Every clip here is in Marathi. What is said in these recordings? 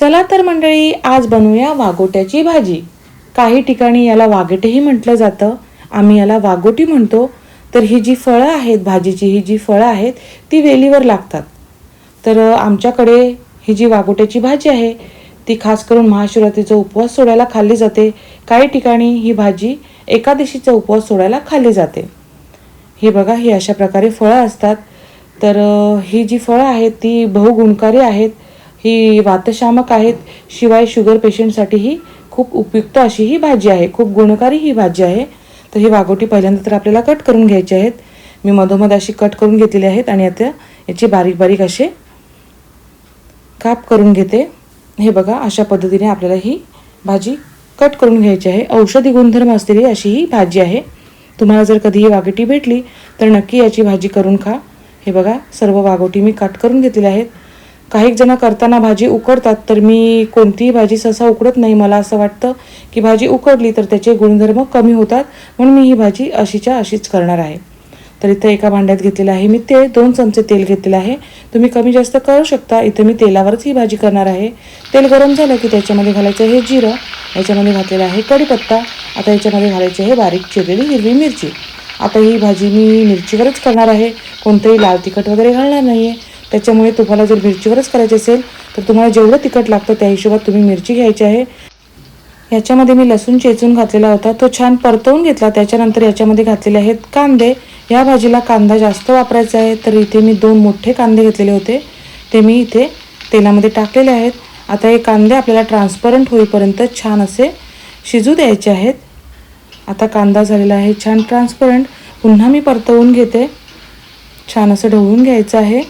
चला तर मंडळी आज बनवूया वागोट्याची भाजी. काही ठिकाणी याला वागेटेही म्हटलं जातं. आम्ही याला वागोटी म्हणतो. तर ही जी फळं आहेत भाजीची ही जी फळं आहेत ती वेलीवर लागतात. तर आमच्याकडे ही जी वागोट्याची भाजी आहे ती खास करून महाशिवरात्रीचा उपवास सोडायला खाल्ली जाते. काही ठिकाणी ही भाजी एकादशीचा उपवास सोडायला खाल्ली जाते. हे बघा ही अशा प्रकारे फळं असतात. तर ही जी फळं आहेत ती बहुगुणकारी आहेत. ही वातशामक आहेत शिवाय शुगर पेशंटसाठी ही खूप उपयुक्त अशी ही भाजी आहे. खूप गुणकारी ही भाजी आहे. तर ही वागोटी पहिल्यांदा तर आपल्याला कट करून घ्यायची आहेत. मी मधोमध अशी कट करून घेतलेली आहेत आणि आता याचे बारीक बारीक असे काप करून घेते. हे बघा अशा पद्धतीने आपल्याला ही भाजी कट करून घ्यायची आहे. औषधी गुणधर्म असलेली अशी ही भाजी आहे. तुम्हाला जर कधी ही वागोटी भेटली तर नक्की याची भाजी करून खा. हे बघा सर्व वागोटी मी कट करून घेतलेल्या आहेत. काही जण करताना भाजी उकडतात तर मी कोणतीही भाजी सहसा उकडत नाही. मला असं वाटतं की भाजी उकडली तर त्याचे गुणधर्म कमी होतात म्हणून मी ही भाजी अशीच्या अशीच करणार आहे. तर इथं एका भांड्यात घेतलेलं आहे मी ते दोन चमचे तेल घेतलेलं आहे. तुम्ही कमी जास्त करू शकता. इथं मी तेलावरच ही भाजी करणार आहे. तेल गरम झालं की त्याच्यामध्ये घालायचं हे जिरं याच्यामध्ये घातलेलं आहे कढीपत्ता आता याच्यामध्ये घालायची आहे बारीक चिरलेली हिरवी मिरची. आता ही भाजी मी मिरचीवरच करणार आहे. कोणतंही लाल तिखट वगैरे घालणार नाही आहे त्याच्यामुळे तुम्हाला जर मिरचीवरच करायची असेल तर तुम्हाला जेवढं तिखट लागतं त्या हिशोबात तुम्ही मिरची घ्यायची आहे. याच्यामध्ये मी लसूण चेचून घातलेला होता. तो छान परतवून घेतला. त्याच्यानंतर याच्यामध्ये घातलेले आहेत कांदे. या भाजीला कांदा जास्त वापरायचा आहे तर इथे मी दोन मोठे कांदे घेतलेले होते. ते मी इथे तेलामध्ये टाकलेले आहेत. आता हे कांदे आपल्याला ट्रान्सपरंट होईपर्यंत छान असे शिजू द्यायचे आहेत. आता कांदा झालेला आहे छान ट्रान्सपरंट पुन्हा मी परतवून घेते. छान असं ढवळून घ्यायचं आहे.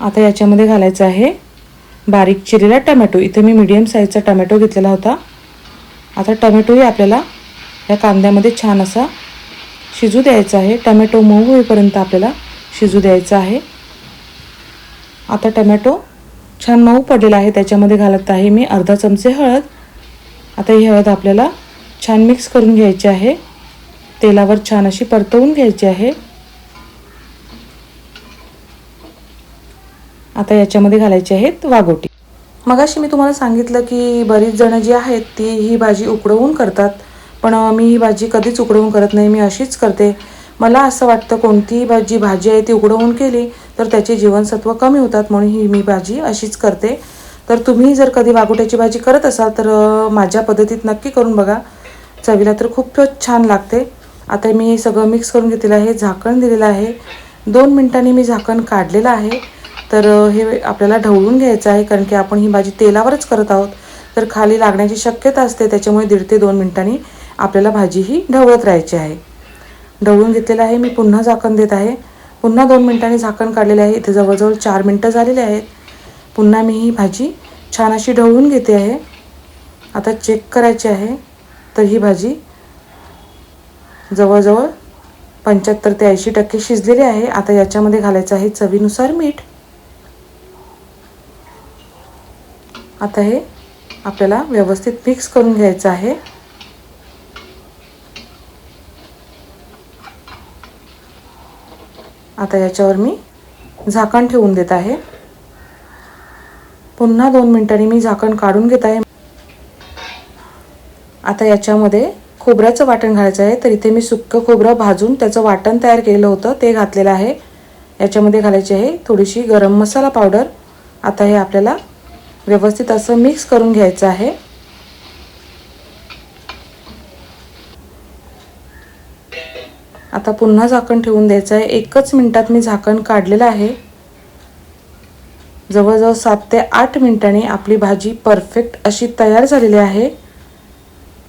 आता याच्यामध्ये घालायचं आहे बारीक चिरलेला टमॅटो. इथे मी मीडियम साईजचा टमॅटो घेतलेला होता. आता टमॅटोही आपल्याला या कांद्यामध्ये छान असा शिजू द्यायचा आहे. टमॅटो मऊ होईपर्यंत आपल्याला शिजू द्यायचा आहे. आता टमॅटो छान मऊ पडलेला आहे. त्याच्यामध्ये घालत आहे मी अर्धा चमचे हळद. आता ही हळद आपल्याला छान मिक्स करून घ्यायची आहे. तेलावर छान अशी परतवून घ्यायची आहे. आता याच्यामध्ये घालायचे आहेत वागोटी. मगाशी मी तुम्हाला सांगितलं की बरीच जणं जी आहेत ती ही भाजी उकडवून करतात. पण मी ही भाजी कधीच उकडवून करत नाही मी अशीच करते. मला असं वाटतं कोणतीही भाजी भाजी आहे ती उकडवून केली तर त्याचे जीवनसत्व कमी होतात म्हणून ही मी भाजी अशीच करते. तर तुम्ही जर कधी वागोट्याची भाजी करत असाल तर माझ्या पद्धतीत नक्की करून बघा. चवीला तर खूपच छान लागते. आता मी हे सगळं मिक्स करून घेतलेलं आहे झाकण दिलेलं आहे. दोन मिनटांनी मी झाकण काढलेलं आहे. तर हे आपल्याला ढवळून घ्यायचं आहे कारण की आपण ही भाजी तेलावरच करत आहोत. तर खाली लागण्याची शक्यता असते त्याच्यामुळे दीड ते दोन मिनिटांनी आपल्याला भाजी ही ढवळत राहायची आहे. ढवळून घेतलेलं आहे मी पुन्हा झाकण देत आहे. पुन्हा दोन मिनिटांनी झाकण काढलेले आहे इथे जवळजवळ चार मिनटं झालेले आहेत. पुन्हा मी ही भाजी छान अशी ढवळून घेते आहे. आता चेक करायची आहे तर ही भाजी जवळजवळ पंच्याहत्तर ते ऐंशी टक्के शिजलेली आहे. आता याच्यामध्ये घालायचं आहे चवीनुसार मीठ. आता हे आपल्याला व्यवस्थित मिक्स करून घ्यायचं आहे. आता याच्यावर मी झाकण ठेवून देत आहे. पुन्हा दोन मिनिटांनी मी झाकण काढून घेत आहे. आता याच्यामध्ये खोबऱ्याचं वाटण घालायचं आहे. तर इथे मी सुक्कं खोबरं भाजून त्याचं वाटण तयार केलेलं होतं. ते घातलेलं आहे. याच्यामध्ये घालायची आहे थोडीशी गरम मसाला पावडर. आता हे आपल्याला व्यवस्थित असं मिक्स करून घ्यायचं आहे. आता पुन्हा झाकण ठेवून द्यायचं आहे. एकच मिनटात मी झाकण काढलेलं आहे. जवळजवळ सात ते आठ मिनटांनी आपली भाजी परफेक्ट अशी तयार झालेली आहे.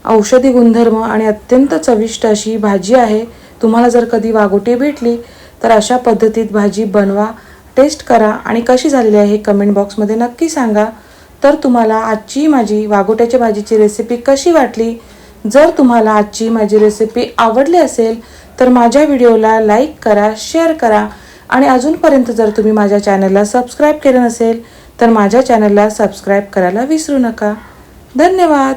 औषधी गुणधर्म आणि अत्यंत चविष्ट अशी भाजी आहे. तुम्हाला जर कधी वागोटी भेटली तर अशा पद्धतीत भाजी बनवा टेस्ट करा आणि कशी झालेली आहे हे कमेंट बॉक्समध्ये नक्की सांगा. तर तुम्हाला आजची माझी वागोट्याच्या भाजीची रेसिपी कशी वाटली? जर तुम्हाला आजची माझी रेसिपी आवडली असेल तर माझ्या व्हिडिओला लाईक करा शेअर करा. आणि अजूनपर्यंत जर तुम्ही माझ्या चॅनलला सबस्क्राईब केलं नसेल तर माझ्या चॅनलला सबस्क्राईब करायला विसरू नका. धन्यवाद!